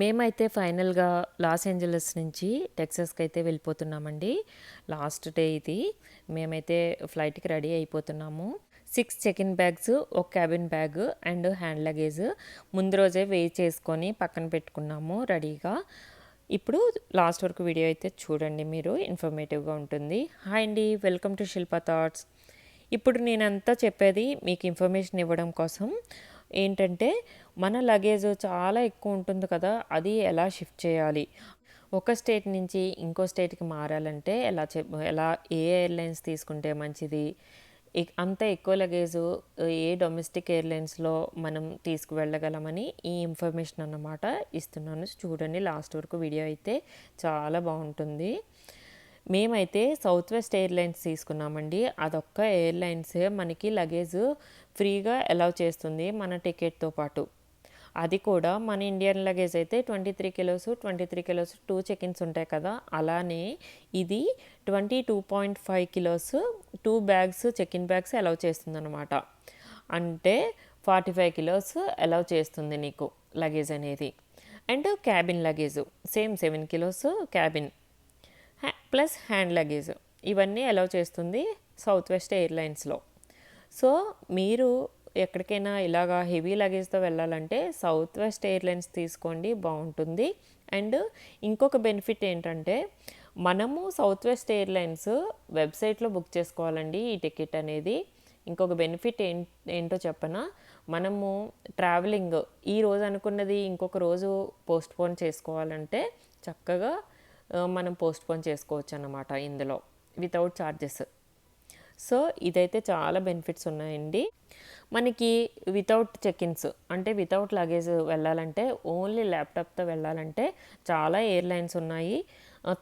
మేమైతే ఫైనల్గా Los Angeles నుంచి టెక్సస్కి అయితే వెళ్ళిపోతున్నామండి. లాస్ట్ డే ఇది. మేమైతే ఫ్లైట్కి రెడీ అయిపోతున్నాము. సిక్స్ చెక్ ఇన్ బ్యాగ్స్ ఒక cabin bag and hand luggage. ముందు రోజే వెయిట్ చేసుకొని పక్కన పెట్టుకున్నాము రెడీగా. ఇప్పుడు లాస్ట్ వరకు వీడియో అయితే చూడండి మీరు ఇన్ఫర్మేటివ్గా ఉంటుంది. హాయ్ అండి వెల్కమ్ టు శిల్ప థాట్స్. ఇప్పుడు నేనంతా చెప్పేది మీకు ఇన్ఫర్మేషన్ ఇవ్వడం కోసం ఏంటంటే మన లగేజ్ చాలా ఎక్కువ ఉంటుంది కదా అది ఎలా షిఫ్ట్ చేయాలి? ఒక స్టేట్ నుంచి ఇంకో స్టేట్కి మారాలంటే ఎలా చెప్ ఎలా ఏ ఎయిర్లైన్స్ తీసుకుంటే మంచిది? అంత ఎక్కువ లగేజ్ ఏ డొమెస్టిక్ ఎయిర్లైన్స్లో మనం తీసుకువెళ్ళగలమని ఈ ఇన్ఫర్మేషన్ అన్నమాట ఇస్తున్నాను. చూడండి లాస్ట్ వరకు వీడియో అయితే చాలా బాగుంటుంది. మేమైతే సౌత్ వెస్ట్ ఎయిర్లైన్స్ తీసుకున్నామండి. అదొక్క ఎయిర్లైన్సే మనకి లగేజ్ ఫ్రీగా అలౌ చేస్తుంది మన టికెట్తో పాటు. అది కూడా మన ఇండియన్ లగేజ్ అయితే twenty three kilos twenty three kilos two check ins ఉంటాయి కదా. అలానే ఇది twenty two point five kilos two bags check in bags allow చేస్తుందన్నమాట. అంటే ఫార్టీ ఫైవ్ కిలోస్ అలౌ చేస్తుంది నీకు లగేజ్ అనేది. And cabin luggage same seven kilos cabin. Plus hand luggage ఇవన్నీ అలౌ చేస్తుంది సౌత్ వెస్ట్ ఎయిర్లైన్స్లో సో మీరు ఎక్కడికైనా ఇలాగా హెవీ లగేజ్తో వెళ్ళాలంటే సౌత్ వెస్ట్ ఎయిర్లైన్స్ తీసుకోండి బాగుంటుంది. అండ్ ఇంకొక బెనిఫిట్ ఏంటంటే మనము సౌత్ వెస్ట్ ఎయిర్లైన్స్ వెబ్సైట్లో బుక్ చేసుకోవాలండి ఈ టికెట్ అనేది. ఇంకొక బెనిఫిట్ ఏం ఏంటో చెప్పనా? మనము ట్రావెలింగ్ ఈ రోజు అనుకున్నది ఇంకొక రోజు పోస్ట్పోన్ చేసుకోవాలంటే చక్కగా మనం పోస్ట్పోన్ చేసుకోవచ్చు అన్నమాట ఇందులో వితౌట్ ఛార్జెస్ సో ఇదైతే చాలా బెనిఫిట్స్ ఉన్నాయండి. మనకి వితౌట్ చెక్-ఇన్స్ అంటే వితౌట్ లగేజ్ వెళ్ళాలంటే ఓన్లీ ల్యాప్టాప్తో వెళ్ళాలంటే చాలా ఎయిర్లైన్స్ ఉన్నాయి.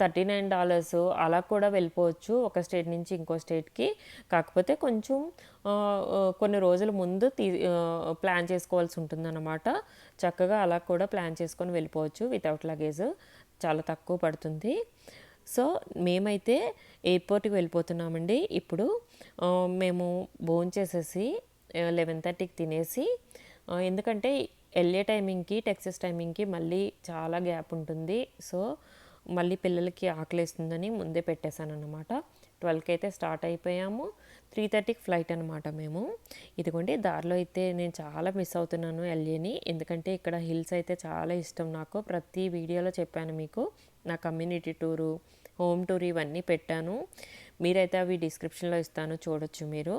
థర్టీ నైన్ డాలర్స్ అలా కూడా వెళ్ళిపోవచ్చు ఒక స్టేట్ నుంచి ఇంకో స్టేట్కి కాకపోతే కొంచెం కొన్ని రోజుల ముందు తీ ప్లాన్ చేసుకోవాల్సి ఉంటుందన్నమాట. చక్కగా అలా కూడా ప్లాన్ చేసుకొని వెళ్ళిపోవచ్చు వితౌట్ లగేజ్ చాలా తక్కువ పడుతుంది. సో మేమైతే ఎయిర్పోర్ట్కి వెళ్ళిపోతున్నామండి. ఇప్పుడు మేము భోజనం చేసేసి లెవెన్ థర్టీకి తినేసి ఎందుకంటే వెళ్ళే టైమింగ్కి టెక్సస్ టైమింగ్కి మళ్ళీ చాలా గ్యాప్ ఉంటుంది. సో మళ్ళీ పిల్లలకి ఆకలేస్తుందని ముందే పెట్టేశాను అనమాట ట్వెల్వ్కి అయితే స్టార్ట్ అయిపోయాము. త్రీ థర్టీకి ఫ్లైట్ అనమాట మేము. ఇదిగోండి దారిలో అయితే నేను చాలా మిస్ అవుతున్నాను ఎల్ఏని. ఎందుకంటే ఇక్కడ హిల్స్ అయితే చాలా ఇష్టం నాకు. ప్రతి వీడియోలో చెప్పాను మీకు. నా కమ్యూనిటీ టూరు హోమ్ టూర్ ఇవన్నీ పెట్టాను. మీరైతే అవి డిస్క్రిప్షన్లో ఇస్తాను చూడొచ్చు మీరు.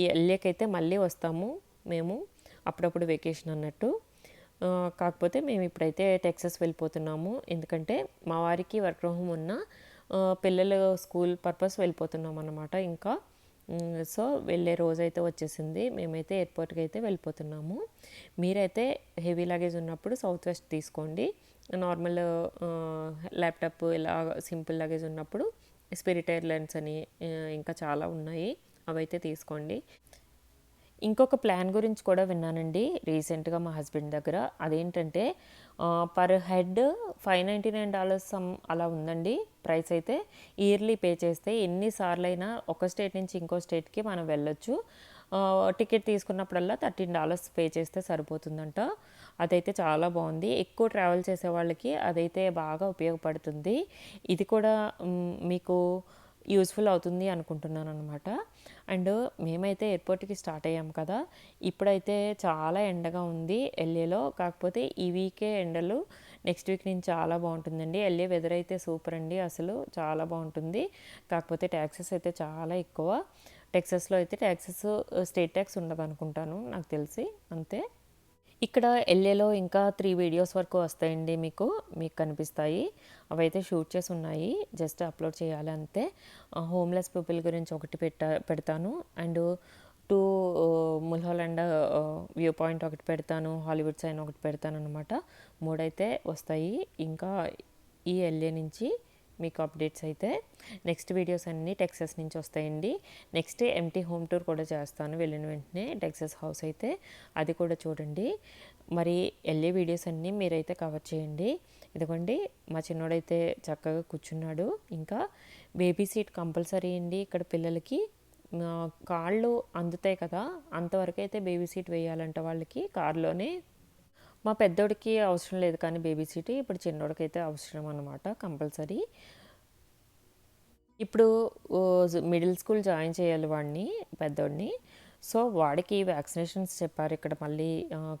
ఈ ఎల్ఏకి అయితే మళ్ళీ వస్తాము మేము అప్పుడప్పుడు వెకేషన్ అన్నట్టు. కాకపోతే మేము ఇప్పుడైతే టెక్సస్ వెళ్ళిపోతున్నాము. ఎందుకంటే మా వారికి వర్క్ ఫ్రమ్ హోమ్ ఉన్న పిల్లలు స్కూల్ పర్పస్ వెళ్ళిపోతున్నాం అన్నమాట ఇంకా. సో వెళ్ళే రోజు అయితే వచ్చేసింది. మేమైతే ఎయిర్పోర్ట్కి అయితే వెళ్ళిపోతున్నాము. మీరైతే హెవీ లగేజ్ ఉన్నప్పుడు సౌత్ వెస్ట్ తీసుకోండి. నార్మల్ ల్యాప్టాప్ ఇలా సింపుల్ లగేజ్ ఉన్నప్పుడు స్పిరిట్ ఎయిర్లైన్స్ అని ఇంకా చాలా ఉన్నాయి. అవైతే తీసుకోండి. ఇంకొక ప్లాన్ గురించి కూడా విన్నానండి. రీసెంట్గా మా హస్బెండ్ దగ్గర అదేంటంటే per head five ninety nine dollars some అలా ఉందండి. ప్రైస్ అయితే ఇయర్లీ పే చేస్తే ఎన్నిసార్లు అయినా ఒక స్టేట్ నుంచి ఇంకో స్టేట్కి మనం వెళ్ళొచ్చు. టికెట్ తీసుకున్నప్పుడల్లా థర్టీన్ డాలర్స్ పే చేస్తే సరిపోతుందంట. అదైతే చాలా బాగుంది. ఎక్కువ ట్రావెల్ చేసే వాళ్ళకి అదైతే బాగా ఉపయోగపడుతుంది. ఇది కూడా మీకు యూస్ఫుల్ అవుతుంది అనుకుంటున్నాను అనమాట అండ్ మేమైతే ఎయిర్పోర్ట్కి స్టార్ట్ అయ్యాం కదా. ఇప్పుడైతే చాలా ఎండగా ఉంది ఎల్ఏలో. కాకపోతే ఈ వీకే ఎండలు నెక్స్ట్ వీక్ నుంచి చాలా బాగుంటుందండి. ఎల్ఏ వెదర్ అయితే సూపర్ అండి అసలు చాలా బాగుంటుంది. కాకపోతే ట్యాక్సెస్ అయితే చాలా ఎక్కువ. టెక్సస్లో అయితే ట్యాక్సెస్ స్టేట్ ట్యాక్స్ ఉండదు అనుకుంటాను నాకు తెలిసి. అంతే. ఇక్కడ ఎల్ఏలో ఇంకా త్రీ వీడియోస్ వరకు వస్తాయండి మీకు మీకు కనిపిస్తాయి. అవైతే షూట్ చేసి ఉన్నాయి. జస్ట్ అప్లోడ్ చేయాలి అంతే. హోమ్లెస్ పీపుల్ గురించి ఒకటి పెట్ట పెడతాను. And two Mulholland view point ఒకటి పెడతాను. హాలీవుడ్ సైన్ ఒకటి పెడతాను అనమాట మూడైతే వస్తాయి. ఇంకా ఈ ఎల్ఏ నుంచి మీకు అప్డేట్స్ అయితే నెక్స్ట్ వీడియోస్ అన్నీ టెక్సస్ నుంచి వస్తాయండి. నెక్స్ట్ ఎంటీ హోమ్ టూర్ కూడా చేస్తాను. వెళ్ళిన వెంటనే టెక్సస్ హౌస్ అయితే అది కూడా చూడండి. మరి వెళ్ళే వీడియోస్ అన్నీ మీరైతే కవర్ చేయండి. ఇదిగోండి మా చిన్నోడైతే చక్కగా కూర్చున్నాడు. ఇంకా బేబీ సీట్ కంపల్సరీ అండి ఇక్కడ పిల్లలకి. కాళ్ళు అందుతాయి కదా అంతవరకు అయితే బేబీ సీట్ వేయాలంట వాళ్ళకి. కారులోనే మా పెద్దోడికి అవసరం లేదు కానీ బేబీ సీటీ ఇప్పుడు చిన్నోడికి అయితే అవసరం అనమాట కంపల్సరీ. ఇప్పుడు మిడిల్ స్కూల్ జాయిన్ చేయాలి వాడిని పెద్దోడిని. సో వాడికి వ్యాక్సినేషన్స్ చెప్పారు ఇక్కడ మళ్ళీ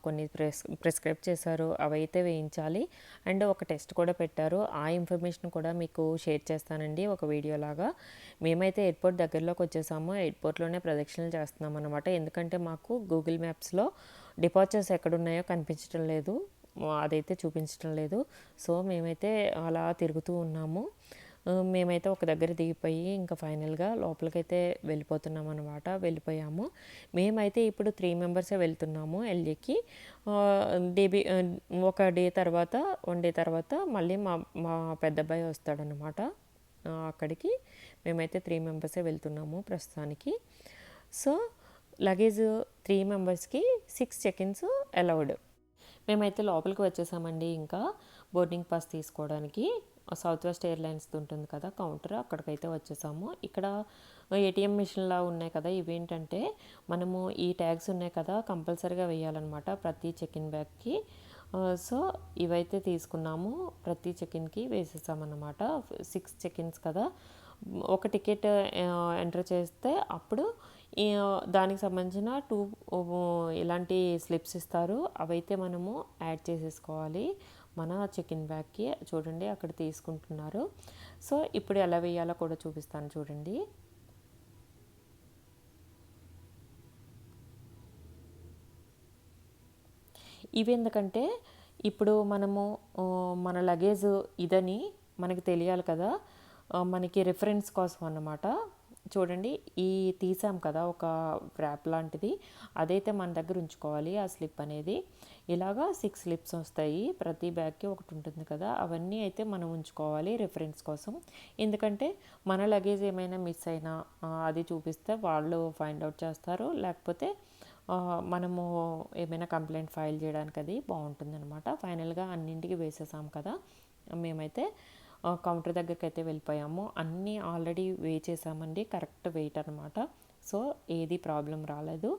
కొన్ని ప్రెస్ ప్రిస్క్రైబ్ చేశారు అవైతే వేయించాలి. అండ్ ఒక టెస్ట్ కూడా పెట్టారు. ఆ ఇన్ఫర్మేషన్ కూడా మీకు షేర్ చేస్తానండి ఒక వీడియో లాగా. మేమైతే ఎయిర్పోర్ట్ దగ్గరలోకి వచ్చేసాము. ఎయిర్పోర్ట్లోనే ప్రదక్షిణలు చేస్తున్నాం అనమాట ఎందుకంటే మాకు గూగుల్ మ్యాప్స్లో డిపార్చర్స్ ఎక్కడున్నాయో కనిపించడం లేదు. అదైతే చూపించడం లేదు. సో మేమైతే అలా తిరుగుతూ ఉన్నాము. మేమైతే ఒక దగ్గర దిగిపోయి ఇంకా ఫైనల్గా లోపలికైతే వెళ్ళిపోతున్నాం అనమాట వెళ్ళిపోయాము. మేమైతే ఇప్పుడు త్రీ మెంబర్సే వెళ్తున్నాము ఎల్ఏకి. డేబీ ఒక డే తర్వాత వన్ డే తర్వాత మళ్ళీ మా మా పెద్ద అబ్బాయి వస్తాడనమాట అక్కడికి. మేమైతే త్రీ మెంబర్సే వెళ్తున్నాము ప్రస్తుతానికి. సో లగేజ్ త్రీ మెంబర్స్కి సిక్స్ చెకిన్స్ అలౌడ్ మేమైతే లోపలికి వచ్చేసామండి ఇంకా బోర్డింగ్ పాస్ తీసుకోవడానికి. సౌత్ వెస్ట్ ఎయిర్లైన్స్ ఉంటుంది కదా కౌంటర్ అక్కడికైతే వచ్చేసాము. ఇక్కడ ఏటీఎం మిషన్లా ఉన్నాయి కదా ఇవేంటంటే మనము ఈ ట్యాగ్స్ ఉన్నాయి కదా కంపల్సరీగా వేయాలన్నమాట ప్రతి చెక్ బ్యాగ్కి సో ఇవైతే తీసుకున్నాము ప్రతి చెకిన్కి వేసేసామన్నమాట. సిక్స్ చెకిన్స్ కదా. ఒక టికెట్ ఎంటర్ చేస్తే అప్పుడు దానికి సంబంధించిన టూ ఇలాంటి స్లిప్స్ ఇస్తారు అవైతే మనము యాడ్ చేసేసుకోవాలి. మన చికెన్ బ్యాగ్కి చూడండి అక్కడ తీసుకుంటున్నారు. సో ఇప్పుడు ఎలా వేయాలో కూడా చూపిస్తాను చూడండి. ఇవి ఎందుకంటే ఇప్పుడు మనము మన లగేజ్ ఇదని మనకి తెలియాలి కదా. మనకి రిఫరెన్స్ కోసం అన్నమాట. చూడండి ఈ తీసాం కదా ఒక ర్యాప్ లాంటిది. అదైతే మన దగ్గర ఉంచుకోవాలి ఆ స్లిప్ అనేది. ఇలాగా సిక్స్ స్లిప్స్ వస్తాయి. ప్రతి బ్యాగ్కి ఒకటి ఉంటుంది కదా. అవన్నీ అయితే మనం ఉంచుకోవాలి రిఫరెన్స్ కోసం. ఎందుకంటే మన లగేజ్ ఏమైనా మిస్ అయినా అది చూపిస్తే వాళ్ళు ఫైండ్ అవుట్ చేస్తారు. లేకపోతే మనము ఏమైనా కంప్లైంట్ ఫైల్ చేయడానికి అది బాగుంటుంది అనమాట ఫైనల్గా అన్నింటికి వేసేసాం కదా. మేమైతే కౌంటర్ దగ్గరికి అయితే వెళ్ళిపోయాము. అన్నీ ఆల్రెడీ వే చేసామండి. కరెక్ట్ వెయిట్ అనమాట సో ఏది ప్రాబ్లం రాలేదు.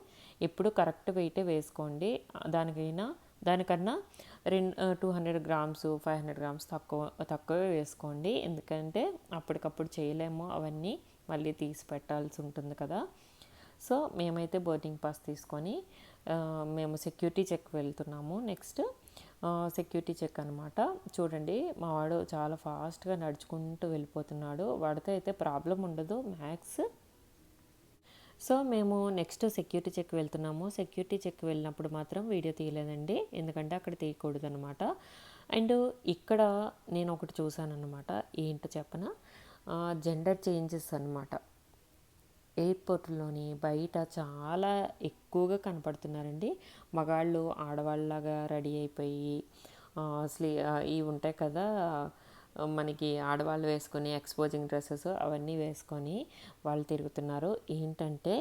ఎప్పుడు కరెక్ట్ వెయిటే వేసుకోండి. దానికైనా దానికన్నా రెండు two hundred grams five hundred grams తక్కువ తక్కువే వేసుకోండి. ఎందుకంటే అప్పటికప్పుడు చేయలేము అవన్నీ. మళ్ళీ తీసి పెట్టాల్సి ఉంటుంది కదా. సో మేమైతే బోర్డింగ్ పాస్ తీసుకొని మేము సెక్యూరిటీ చెక్ వెళ్తున్నాము. నెక్స్ట్ సెక్యూరిటీ చెక్ అనమాట చూడండి మా వాడు చాలా ఫాస్ట్గా నడుచుకుంటూ వెళ్ళిపోతున్నాడు. వాడితో అయితే ప్రాబ్లం ఉండదు మ్యాథ్స్ సో మేము నెక్స్ట్ సెక్యూరిటీ చెక్ వెళ్తున్నాము. సెక్యూరిటీ చెక్ వెళ్ళినప్పుడు మాత్రం వీడియో తీయలేదండి. ఎందుకంటే అక్కడ తీయకూడదు అనమాట అండ్ ఇక్కడ నేను ఒకటి చూశాను అనమాట ఏంటో చెప్పన? జెండర్ చేంజెస్ అనమాట ఎయిర్పోర్ట్లోని బయట చాలా ఎక్కువగా కనపడుతున్నారండి. మగాళ్ళు ఆడవాళ్ళలాగా రెడీ అయిపోయి స్లీ ఇవి ఉంటాయి కదా మనకి ఆడవాళ్ళు వేసుకొని ఎక్స్పోజింగ్ డ్రెస్సెస్ అవన్నీ వేసుకొని వాళ్ళు తిరుగుతున్నారు. ఏంటంటే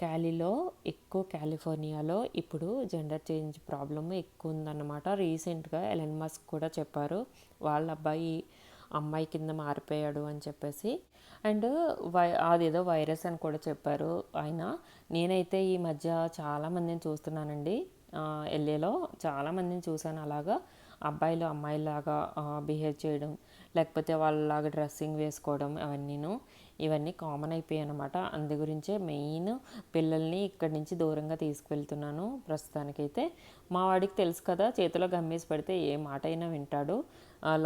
క్యాలీలో ఎక్కువ కాలిఫోర్నియాలో ఇప్పుడు జెండర్ చేంజ్ ప్రాబ్లమ్ ఎక్కువ ఉందన్నమాట. రీసెంట్గా ఎలన్ మస్క్ కూడా చెప్పారు. వాళ్ళ అబ్బాయి అమ్మాయి కింద మారిపోయాడు అని చెప్పేసి. అండ్ వై అదేదో వైరస్ అని కూడా చెప్పారు. ఆయన నేనైతే ఈ మధ్య చాలామందిని చూస్తున్నానండి. ఎల్ఏలో చాలామందిని చూశాను. అలాగా అబ్బాయిలు అమ్మాయిలాగా బిహేవ్ చేయడం లేకపోతే వాళ్ళలాగా డ్రెస్సింగ్ వేసుకోవడం అవన్నీను. ఇవన్నీ కామన్ అయిపోయాయి అనమాట అందు గురించే మెయిన్ పిల్లల్ని ఇక్కడి నుంచి దూరంగా తీసుకువెళ్తున్నాను ప్రస్తుతానికైతే. మా వాడికి తెలుసు కదా చేతిలో గమ్మేసి పెడితే ఏ మాట అయినా వింటాడు.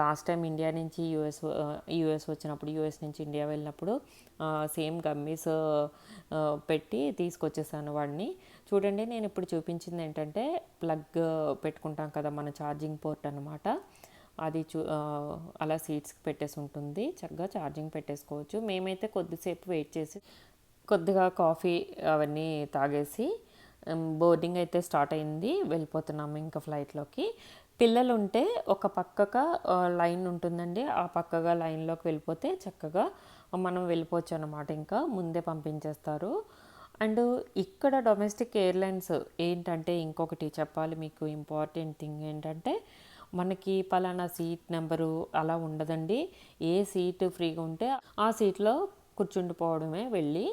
లాస్ట్ టైం ఇండియా నుంచి యూఎస్ యూఎస్ వచ్చినప్పుడు యూఎస్ నుంచి ఇండియా వెళ్ళినప్పుడు సేమ్ గమ్మీస్ పెట్టి తీసుకొచ్చేసాను వాడిని. చూడండి నేను ఇప్పుడు చూపించింది ఏంటంటే ప్లగ్ పెట్టుకుంటాం కదా మన ఛార్జింగ్ పోర్ట్ అనమాట అది చూ అలా సీట్స్కి పెట్టేసి ఉంటుంది. చక్కగా ఛార్జింగ్ పెట్టేసుకోవచ్చు. మేమైతే కొద్దిసేపు వెయిట్ చేసి కొద్దిగా కాఫీ అవన్నీ తాగేసి బోర్డింగ్ అయితే స్టార్ట్ అయింది. వెళ్ళిపోతున్నాము ఇంకా ఫ్లైట్లోకి పిల్లలు ఉంటే ఒక పక్కగా లైన్ ఉంటుందండి. ఆ పక్కగా లైన్లోకి వెళ్ళిపోతే చక్కగా మనం వెళ్ళిపోవచ్చు అనమాట ఇంకా ముందే పంపించేస్తారు. అండ్ ఇక్కడ డొమెస్టిక్ ఎయిర్లైన్స్ ఏంటంటే ఇంకొకటి చెప్పాలి మీకు ఇంపార్టెంట్ థింగ్ ఏంటంటే మనకి పలానా సీట్ నెంబరు అలా ఉండదండి. ఏ సీట్ ఫ్రీగా ఉంటే ఆ సీట్లో కూర్చుండిపోవడమే వెళ్ళి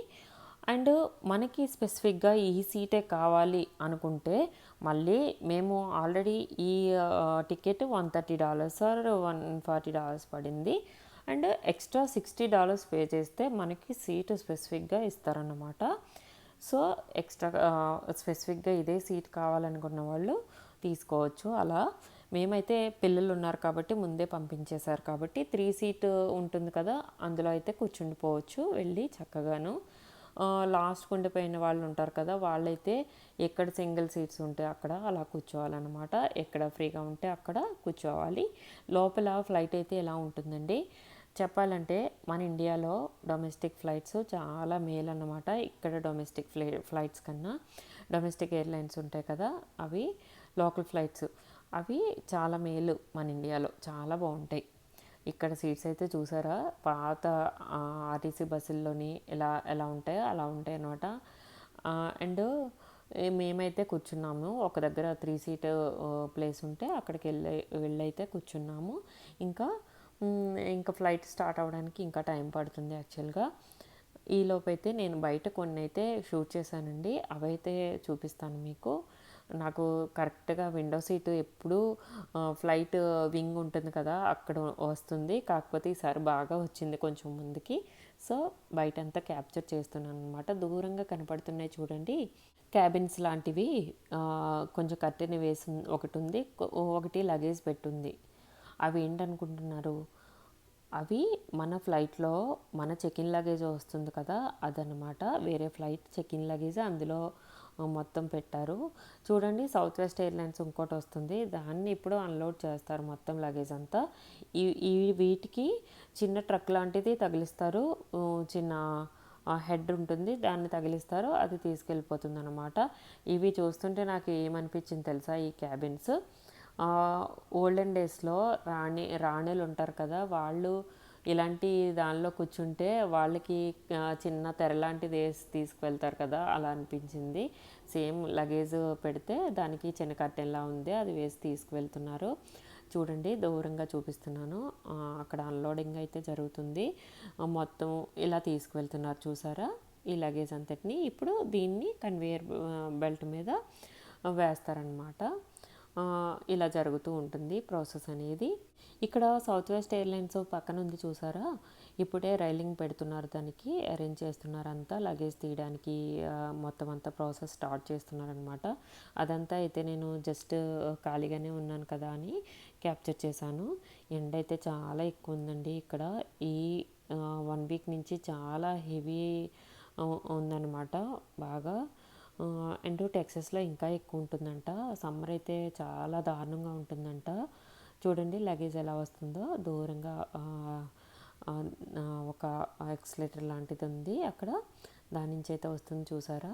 అండ్ మనకి స్పెసిఫిక్గా ఈ సీటే కావాలి అనుకుంటే మళ్ళీ మేము ఆల్రెడీ ఈ ticket one thirty dollars or one forty dollars పడింది. And extra sixty dollars pay చేస్తే మనకి సీటు స్పెసిఫిక్గా ఇస్తారన్నమాట. సో ఎక్స్ట్రా స్పెసిఫిక్గా ఇదే సీట్ కావాలనుకున్న వాళ్ళు తీసుకోవచ్చు అలా. మేమైతే పిల్లలు ఉన్నారు కాబట్టి ముందే పంపించేశారు కాబట్టి త్రీ సీట్ ఉంటుంది కదా అందులో అయితే కూర్చుండిపోవచ్చు వెళ్ళి చక్కగాను. లాస్ట్ ఉండిపోయిన వాళ్ళు ఉంటారు కదా వాళ్ళైతే ఎక్కడ సింగిల్ సీట్స్ ఉంటే అక్కడ అలా కూర్చోవాలన్నమాట. ఎక్కడ ఫ్రీగా ఉంటే అక్కడ కూర్చోవాలి. లోపల ఫ్లైట్ అయితే ఎలా ఉంటుందండి? చెప్పాలంటే మన ఇండియాలో డొమెస్టిక్ ఫ్లైట్స్ చాలా మేలు అన్నమాట ఇక్కడ డొమెస్టిక్ ఫ్లై ఫ్లైట్స్ కన్నా డొమెస్టిక్ ఎయిర్లైన్స్ ఉంటాయి కదా అవి లోకల్ ఫ్లైట్స్. అవి చాలా మేలు మన ఇండియాలో. చాలా బాగుంటాయి. ఇక్కడ సీట్స్ అయితే చూసారా? పాత ఆర్టీసీ బస్సుల్లోని ఎలా ఎలా ఉంటాయో అలా ఉంటాయి అనమాట అండ్ మేమైతే కూర్చున్నాము ఒక దగ్గర త్రీ సీట్ ప్లేస్ ఉంటే అక్కడికి వెళ్ళి వెళ్ళైతే కూర్చున్నాము. ఇంకా ఇంకా ఫ్లైట్ స్టార్ట్ అవ్వడానికి ఇంకా టైం పడుతుంది యాక్చువల్గా. ఈలోపు అయితే నేను బయట కొన్ని అయితే షూట్ చేశానండి. అవైతే చూపిస్తాను మీకు. నాకు కరెక్ట్గా విండో సీటు ఎప్పుడు ఫ్లైట్ వింగ్ ఉంటుంది కదా అక్కడ వస్తుంది. కాకపోతే ఈసారి బాగా వచ్చింది కొంచెం ముందుకి. సో బయట అంతా క్యాప్చర్ చేస్తున్నాను అనమాట దూరంగా కనపడుతున్నాయి చూడండి. క్యాబిన్స్ లాంటివి కొంచెం కట్టెని వేసి ఒకటి ఉంది. ఒకటి లగేజ్ పెట్టుంది. అవి ఏంటనుకుంటున్నారు? అవి మన ఫ్లైట్లో మన చెక్ ఇన్ లగేజ్ వస్తుంది కదా అదనమాట వేరే ఫ్లైట్ చెక్ ఇన్ లగేజ్ అందులో మొత్తం పెట్టారు. చూడండి సౌత్ వెస్ట్ ఎయిర్లైన్స్ ఇంకోటి వస్తుంది. దాన్ని ఇప్పుడు అన్లోడ్ చేస్తారు మొత్తం లగేజ్ అంతా. ఈ ఈ వీటికి చిన్న ట్రక్ లాంటిది తగిలిస్తారు. చిన్న హెడ్ ఉంటుంది. దాన్ని తగిలిస్తారు. అది తీసుకెళ్ళిపోతుంది అనమాట ఇవి చూస్తుంటే నాకు ఏమనిపించింది తెలుసా? ఈ క్యాబిన్స్ ఓల్డెన్ డేస్లో రాణి రాణులు ఉంటారు కదా వాళ్ళు ఇలాంటి దానిలో కూర్చుంటే వాళ్ళకి చిన్న తెర లాంటిది వేసి తీసుకువెళ్తారు కదా అలా అనిపించింది. సేమ్ లగేజ్ పెడితే దానికి చిన్న కట్టెల్లా ఉంది అది వేసి తీసుకువెళ్తున్నారు. చూడండి దూరంగా చూపిస్తున్నాను. అక్కడ అన్లోడింగ్ అయితే జరుగుతుంది. మొత్తం ఇలా తీసుకువెళ్తున్నారు చూసారా? ఈ లగేజ్ అంతటిని ఇప్పుడు దీన్ని కన్వేయర్ బెల్ట్ మీద వేస్తారనమాట ఇలా జరుగుతూ ఉంటుంది ప్రాసెస్ అనేది. ఇక్కడ సౌత్ వెస్ట్ ఎయిర్లైన్స్ పక్కన ఉంది చూసారా? ఇప్పుడే రైలింగ్ పెడుతున్నారు దానికి అరేంజ్ చేస్తున్నారు అంతా లగేజ్ తీయడానికి మొత్తం అంతా ప్రాసెస్ స్టార్ట్ చేస్తున్నారనమాట అదంతా అయితే నేను జస్ట్ ఖాళీగానే ఉన్నాను కదా అని క్యాప్చర్ చేశాను. ఎండ అయితే చాలా ఎక్కువ ఉందండి ఇక్కడ. ఈ వన్ వీక్ నుంచి చాలా హెవీ ఉందన్నమాట బాగా. అండ్ టెక్సస్లో ఇంకా ఎక్కువ ఉంటుందంట సమ్మర్ అయితే చాలా దారుణంగా ఉంటుందంట. చూడండి లగేజ్ ఎలా వస్తుందో. దూరంగా ఒక ఎక్స్లేటర్ లాంటిది ఉంది అక్కడ దాని నుంచి అయితే వస్తుంది చూసారా?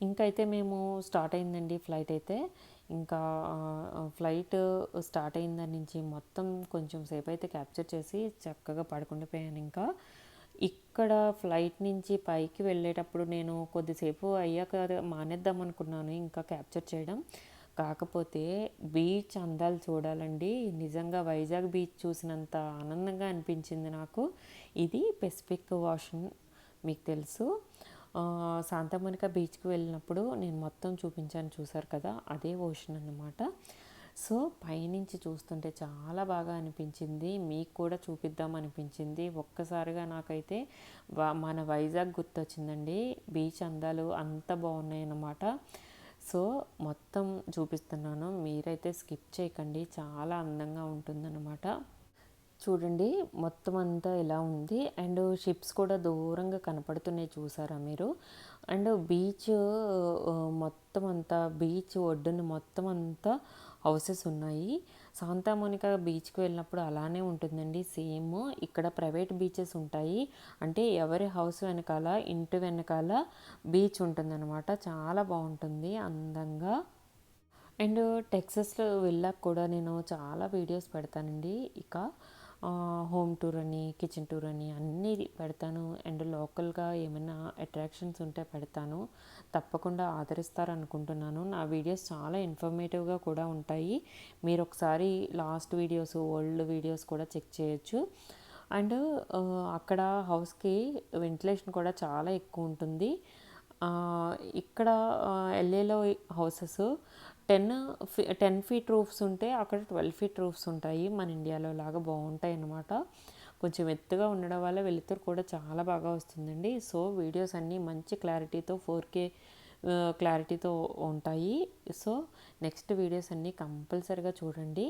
ఇంకైతే మేము స్టార్ట్ అయిందండి ఫ్లైట్ అయితే. ఇంకా ఫ్లైట్ స్టార్ట్ అయిన దాని నుంచి మొత్తం కొంచెం సేపు అయితే క్యాప్చర్ చేసి చక్కగా పడుకుండిపోయాను ఇంకా. ఇక్కడ ఫ్లైట్ నుంచి పైకి వెళ్ళేటప్పుడు నేను కొద్దిసేపు అయ్యాక మానేద్దాం అనుకున్నాను ఇంకా క్యాప్చర్ చేయడం. కాకపోతే బీచ్ అందాలు చూడాలండి. నిజంగా వైజాగ్ బీచ్ చూసినంత ఆనందంగా అనిపించింది నాకు. ఇది పెసిఫిక్ వాషన్ మీకు తెలుసు. శాంతమోనిక బీచ్కి వెళ్ళినప్పుడు నేను మొత్తం చూపించాను చూసారు కదా అదే ఓషన్ అన్నమాట. సో పైనుంచి చూస్తుంటే చాలా బాగా అనిపించింది మీకు కూడా చూపిద్దాం అనిపించింది. ఒక్కసారిగా నాకైతే మన వైజాగ్ గుర్తొచ్చిందండి బీచ్ అందాలు అంత బాగున్నాయి అన్నమాట సో మొత్తం చూపిస్తున్నాను మీరైతే స్కిప్ చేయకండి చాలా అందంగా ఉంటుందన్నమాట. చూడండి మొత్తం అంతా ఇలా ఉంది. అండ్ షిప్స్ కూడా దూరంగా కనపడుతున్నాయి చూసారా మీరు? అండ్ బీచ్ మొత్తం అంతా బీచ్ ఒడ్డున మొత్తం అంతా హౌసెస్ ఉన్నాయి. శాంతామోనిక బీచ్కి వెళ్ళినప్పుడు అలానే ఉంటుందండి సేమ్. ఇక్కడ ప్రైవేట్ బీచెస్ ఉంటాయి. అంటే ఎవరి హౌస్ వెనకాల ఇంటి వెనకాల బీచ్ ఉంటుందన్నమాట. చాలా బాగుంటుంది అందంగా. అండ్ టెక్సస్లో వెళ్ళాక కూడా నేను చాలా వీడియోస్ పెడతానండి. ఇక హోమ్ టూర్ అని కిచెన్ టూర్ అని అన్నీ పెడతాను. అండ్ లోకల్గా ఏమైనా అట్రాక్షన్స్ ఉంటే పెడతాను. తప్పకుండా ఆదరిస్తారనుకుంటున్నాను. నా వీడియోస్ చాలా ఇన్ఫర్మేటివ్గా కూడా ఉంటాయి. మీరు ఒకసారి లాస్ట్ వీడియోస్ ఓల్డ్ వీడియోస్ కూడా చెక్ చేయొచ్చు. అండ్ అక్కడ హౌస్కి వెంటిలేషన్ కూడా చాలా ఎక్కువ ఉంటుంది. ఇక్కడ ఎల్ఏలో houses ten fee ten feet roofs ఉంటే అక్కడ ట్వెల్వ్ ఫీట్ రూఫ్స్ ఉంటాయి మన ఇండియాలో లాగా బాగుంటాయి అన్నమాట. కొంచెం ఎత్తుగా ఉండడం వల్ల వెలుతురు కూడా చాలా బాగా వస్తుందండి. సో వీడియోస్ అన్నీ మంచి క్లారిటీతో ఫోర్ కే క్లారిటీతో ఉంటాయి. సో నెక్స్ట్ వీడియోస్ అన్నీ కంపల్సరిగా చూడండి.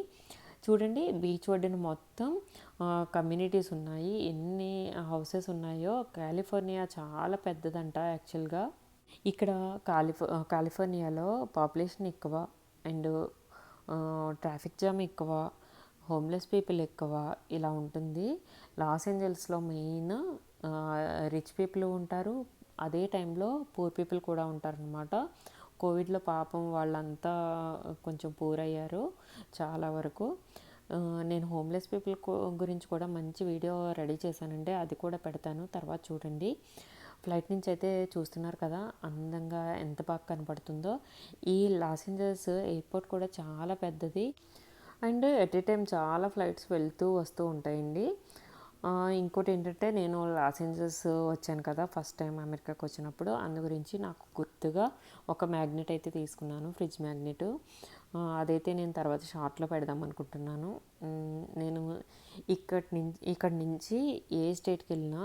చూడండి బీచ్ ఒడ్డున మొత్తం కమ్యూనిటీస్ ఉన్నాయి. ఎన్ని హౌసెస్ ఉన్నాయో. కాలిఫోర్నియా చాలా పెద్దదంట యాక్చువల్గా. ఇక్కడ కాలిఫో కాలిఫోర్నియాలో పాపులేషన్ ఎక్కువ. అండ్ ట్రాఫిక్ జామ్ ఎక్కువ. హోమ్లెస్ పీపుల్ ఎక్కువ. ఇలా ఉంటుంది. లాస్ ఏంజల్స్లో మెయిన్ రిచ్ పీపుల్ ఉంటారు. అదే టైంలో పూర్ పీపుల్ కూడా ఉంటారనమాట కోవిడ్లో పాపం వాళ్ళంతా కొంచెం పూర్ అయ్యారు చాలా వరకు. నేను హోమ్లెస్ పీపుల్ గురించి కూడా మంచి వీడియో రెడీ చేశానండి. అది కూడా పెడతాను. తర్వాత చూడండి. ఫ్లైట్ నుంచి అయితే చూస్తున్నారు కదా అందంగా ఎంత బాగా కనపడుతుందో. ఈ లాస్ ఏంజల్స్ ఎయిర్పోర్ట్ కూడా చాలా పెద్దది. అండ్ ఎట్ ఏ టైం చాలా ఫ్లైట్స్ వెళ్తూ వస్తూ ఉంటాయండి. ఇంకోటి ఏంటంటే నేను లాస్ ఏంజల్స్ వచ్చాను కదా ఫస్ట్ టైం అమెరికాకి వచ్చినప్పుడు. అందు గురించి నాకు గుర్తుగా ఒక మ్యాగ్నెట్ అయితే తీసుకున్నాను ఫ్రిడ్జ్ మ్యాగ్నెట్. అదైతే నేను తర్వాత షార్ట్లో పెడదాం అనుకుంటున్నాను. నేను ఇక్కడి నుంచి ఇక్కడి నుంచి ఏ స్టేట్కి వెళ్ళినా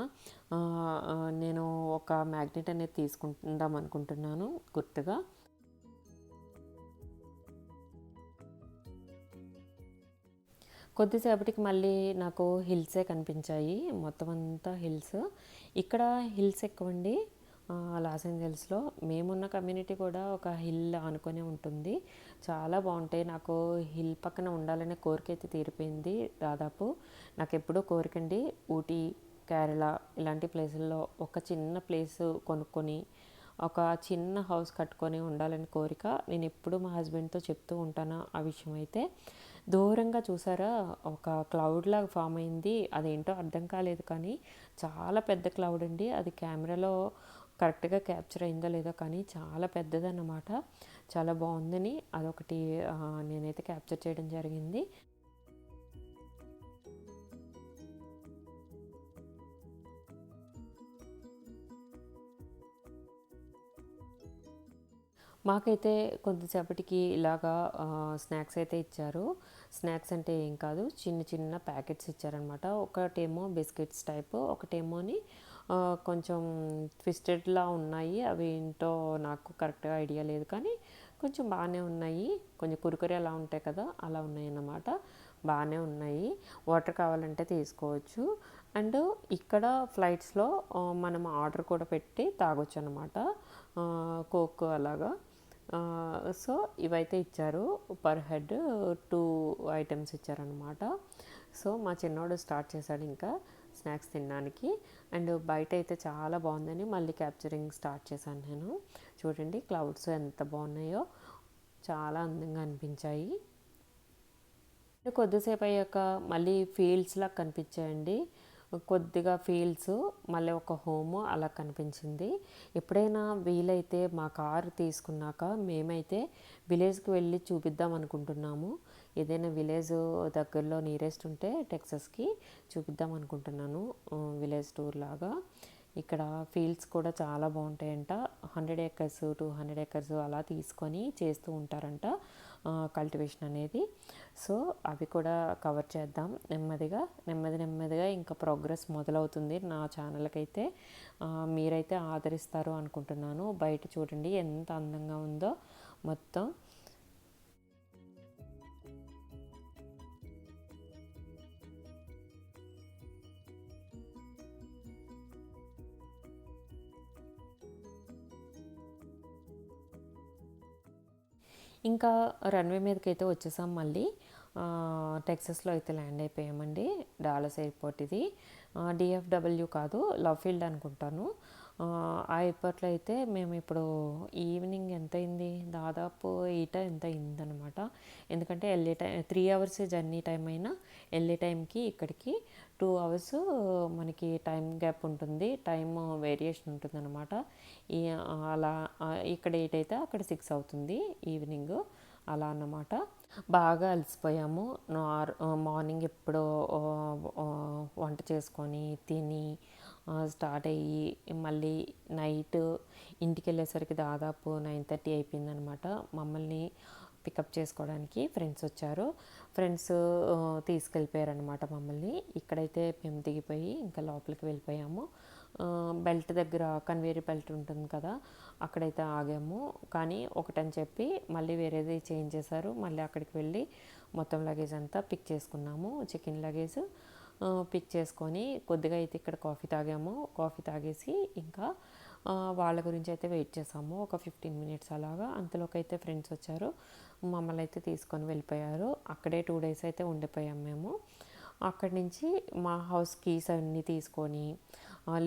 నేను ఒక మ్యాగ్నెట్ అనేది తీసుకుందాం అనుకుంటున్నాను గుర్తుగా. కొద్దిసేపటికి మళ్ళీ నాకు హిల్సే కనిపించాయి మొత్తం అంతా హిల్స్. ఇక్కడ హిల్స్ ఎక్కువండి. లాస్ ఏంజల్స్లో మేమున్న కమ్యూనిటీ కూడా ఒక హిల్ ఆనుకొని ఉంటుంది. చాలా బాగుంటాయి. నాకు హిల్ పక్కన ఉండాలనే కోరిక అయితే తీరిపోయింది దాదాపు. నాకు ఎప్పుడూ కోరికండి ఊటీ కేరళ ఇలాంటి ప్లేసుల్లో ఒక చిన్న ప్లేస్ కొనుక్కొని ఒక చిన్న హౌస్ కట్టుకొని ఉండాలని కోరిక. నేను ఎప్పుడు మా హస్బెండ్తో చెప్తూ ఉంటాను ఆ విషయం అయితే దూరంగా చూసారా? ఒక క్లౌడ్ లాగా ఫామ్ అయింది. అదేంటో అర్థం కాలేదు కానీ చాలా పెద్ద క్లౌడ్ అండి. అది కెమెరాలో కరెక్ట్గా క్యాప్చర్ అయిందో లేదో కానీ చాలా పెద్దదన్నమాట. చాలా బాగుందని అదొకటి నేనైతే క్యాప్చర్ చేయడం జరిగింది. మాకైతే కొంతసేపటికి ఇలాగా స్నాక్స్ అయితే ఇచ్చారు. స్నాక్స్ అంటే ఏం కాదు చిన్న చిన్న ప్యాకెట్స్ ఇచ్చారనమాట ఒకటేమో బిస్కెట్స్ టైప్ ఒకటేమోని కొంచెం ట్విస్టెడ్లా ఉన్నాయి. అవి ఏంటో నాకు కరెక్ట్గా ఐడియా లేదు కానీ కొంచెం బాగానే ఉన్నాయి. కొంచెం కురుకురే అలా ఉంటాయి కదా అలా ఉన్నాయి అన్నమాట బాగానే ఉన్నాయి. వాటర్ కావాలంటే తీసుకోవచ్చు. అండ్ ఇక్కడ ఫ్లైట్స్లో మనం ఆర్డర్ కూడా పెట్టి తాగొచ్చు అనమాట కోక్ అలాగా. సో ఇవైతే ఇచ్చారు. పర్ హెడ్ టూ ఐటమ్స్ ఇచ్చారనమాట సో మా చిన్నోడు స్టార్ట్ చేశాడు ఇంకా. స్నాక్స్ తినడానికి. అండ్ బయట అయితే చాలా బాగుందని మళ్ళీ క్యాప్చరింగ్ స్టార్ట్ చేశాను నేను. చూడండి క్లౌడ్స్ ఎంత బాగున్నాయో. చాలా అందంగా అనిపించాయి. కొద్దిసేపు అయ్యాక మళ్ళీ ఫీల్డ్స్లా కనిపించాయండి. కొద్దిగా ఫీల్డ్స్ మళ్ళీ ఒక హోము అలా కనిపించింది. ఎప్పుడైనా వీలైతే మా కారు తీసుకున్నాక మేమైతే విలేజ్కి వెళ్ళి చూపిద్దాం అనుకుంటున్నాము. ఏదైనా విలేజ్ దగ్గరలో నియరెస్ట్ ఉంటే టెక్సస్కి చూపిద్దాం అనుకుంటున్నాను. విలేజ్ టూర్ లాగా. ఇక్కడ ఫీల్డ్స్ కూడా చాలా బాగుంటాయంట. Hundred acres two hundred acres అలా తీసుకొని చేస్తూ ఉంటారంట కల్టివేషన్ అనేది. సో అవి కూడా కవర్ చేద్దాం. నెమ్మదిగా నెమ్మది నెమ్మదిగా ఇంకా ప్రోగ్రెస్ మొదలవుతుంది నా ఛానల్కి అయితే మీరైతే ఆదరిస్తారు అనుకుంటున్నాను. బయట చూడండి ఎంత అందంగా ఉందో మొత్తం. ఇంకా రన్వే మీదకి అయితే వచ్చేసాం మళ్ళీ. టెక్సస్లో అయితే ల్యాండ్ అయిపోయామండి. డాలస్ ఎయిర్పోర్ట్ ఇది. డిఎఫ్డబ్ల్యూ కాదు లవ్ ఫీల్డ్ అనుకుంటాను. ఆ, అయితే మేము ఇప్పుడు ఈవినింగ్ ఎంత అయింది దాదాపు ఎయిట్ ఎంత అయిందనమాట ఎందుకంటే వెళ్ళే time three hours journey time అయినా వెళ్ళే టైంకి ఇక్కడికి టూ అవర్స్ మనకి టైం గ్యాప్ ఉంటుంది. టైం వేరియేషన్ ఉంటుంది అనమాట అలా ఇక్కడ ఎయిట్ అయితే అక్కడ సిక్స్ అవుతుంది ఈవినింగ్ అలా అన్నమాట. బాగా అలసిపోయాము. నార్ మార్నింగ్ ఎప్పుడో వంట చేసుకొని తిని స్టార్ట్ అయ్యి మళ్ళీ నైట్ ఇంటికి వెళ్ళేసరికి దాదాపు నైన్ థర్టీ అయిపోయిందనమాట మమ్మల్ని పికప్ చేసుకోవడానికి ఫ్రెండ్స్ వచ్చారు. ఫ్రెండ్స్ తీసుకెళ్ళిపోయారనమాట మమ్మల్ని. ఇక్కడైతే మేము దిగిపోయి ఇంకా లోపలికి వెళ్ళిపోయాము. బెల్ట్ దగ్గర కన్వేర్ బెల్ట్ ఉంటుంది కదా అక్కడైతే ఆగాము. కానీ ఒకటని చెప్పి మళ్ళీ వేరేది చేంజ్ చేశారు. మళ్ళీ అక్కడికి వెళ్ళి మొత్తం లగేజ్ అంతా పిక్ చేసుకున్నాము. చికెన్ లగేజ్ పిక్ చేసుకొని కొద్దిగా అయితే ఇక్కడ కాఫీ తాగాము. కాఫీ తాగేసి ఇంకా వాళ్ళ గురించి అయితే వెయిట్ చేసాము. ఒక ఫిఫ్టీన్ మినిట్స్ అలాగా అంతలోకి అయితే ఫ్రెండ్స్ వచ్చారు. మమ్మల్ని అయితే తీసుకొని వెళ్ళిపోయారు. అక్కడే టూ డేస్ అయితే ఉండిపోయాం మేము. అక్కడి నుంచి మా హౌస్ కీస్ అన్నీ తీసుకొని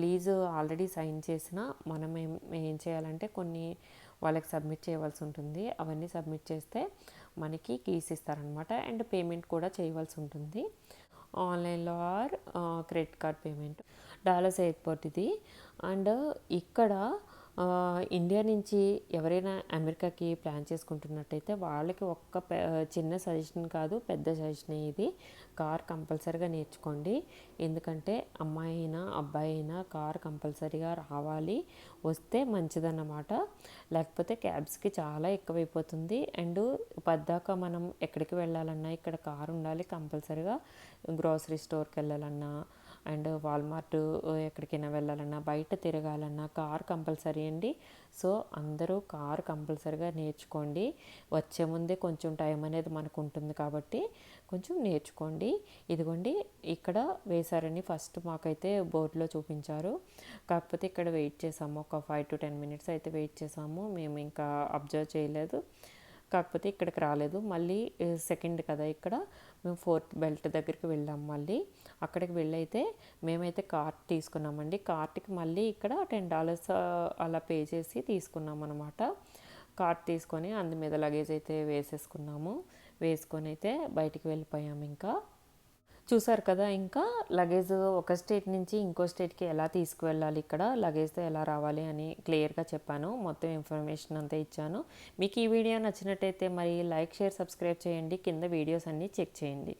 లీజు ఆల్రెడీ సైన్ చేసిన మనం ఏం ఏం చేయాలంటే కొన్ని వాళ్ళకి సబ్మిట్ చేయవలసి ఉంటుంది. అవన్నీ సబ్మిట్ చేస్తే మనకి కీస్ ఇస్తారనమాట అండ్ పేమెంట్ కూడా చేయవలసి ఉంటుంది. ఆన్లైన్లో or credit card payment. Dallas airport ఇది. అండ్ ఇక్కడ ఇండియా నుంచి ఎవరైనా అమెరికాకి ప్లాన్ చేసుకుంటున్నట్టయితే వాళ్ళకి ఒక్క చిన్న సజెషన్ కాదు పెద్ద సజెషన్ ఇది. కార్ కంపల్సరీగా నేర్చుకోండి. ఎందుకంటే అమ్మాయి అయినా అబ్బాయి అయినా కార్ కంపల్సరీగా రావాలి. వస్తే మంచిదన్నమాట. లేకపోతే క్యాబ్స్కి చాలా ఎక్కువైపోతుంది. అండ్ పద్దాక మనం ఎక్కడికి వెళ్ళాలన్నా ఇక్కడ కార్ ఉండాలి కంపల్సరీగా. గ్రోసరీ స్టోర్కి వెళ్ళాలన్నా అండ్ వాల్మార్ట్ ఎక్కడికైనా వెళ్ళాలన్నా బయట తిరగాలన్నా కార్ కంపల్సరీ అండి. సో అందరూ కార్ కంపల్సరీగా నేర్చుకోండి. వచ్చే ముందే కొంచెం టైం అనేది మనకు ఉంటుంది కాబట్టి కొంచెం నేర్చుకోండి. ఇదిగోండి ఇక్కడ వేశారని ఫస్ట్ మాకైతే బోర్డులో చూపించారు. కాకపోతే ఇక్కడ వెయిట్ చేసాము. ఒక ఫైవ్ టు టెన్ మినిట్స్ అయితే వెయిట్ చేసాము. మేము ఇంకా అబ్జర్వ్ చేయలేదు. కాకపోతే ఇక్కడికి రాలేదు. మళ్ళీ సెకండ్ కదా ఇక్కడ. మేము ఫోర్త్ బెల్ట్ దగ్గరికి వెళ్ళాము మళ్ళీ. అక్కడికి వెళ్ళైతే మేమైతే కార్ట్ తీసుకున్నామండి. కార్ట్కి మళ్ళీ ఇక్కడ టెన్ డాలర్స్ అలా పే చేసి తీసుకున్నాం అనమాట కార్ట్ తీసుకొని అందు మీద లగేజ్ అయితే వేసేసుకున్నాము. వేసుకొని అయితే బయటికి వెళ్ళిపోయాము ఇంకా. చూసారు కదా ఇంకా లగేజ్ ఒక స్టేట్ నుంచి ఇంకో స్టేట్కి ఎలా తీసుకువెళ్ళాలి ఇక్కడ లగేజ్తో ఎలా రావాలి అని క్లియర్గా చెప్పాను. మొత్తం ఇన్ఫర్మేషన్ అంతా ఇచ్చాను. మీకు ఈ వీడియో నచ్చినట్టయితే మరి లైక్ షేర్ సబ్స్క్రైబ్ చేయండి. కింద వీడియోస్ అన్నీ చెక్ చేయండి.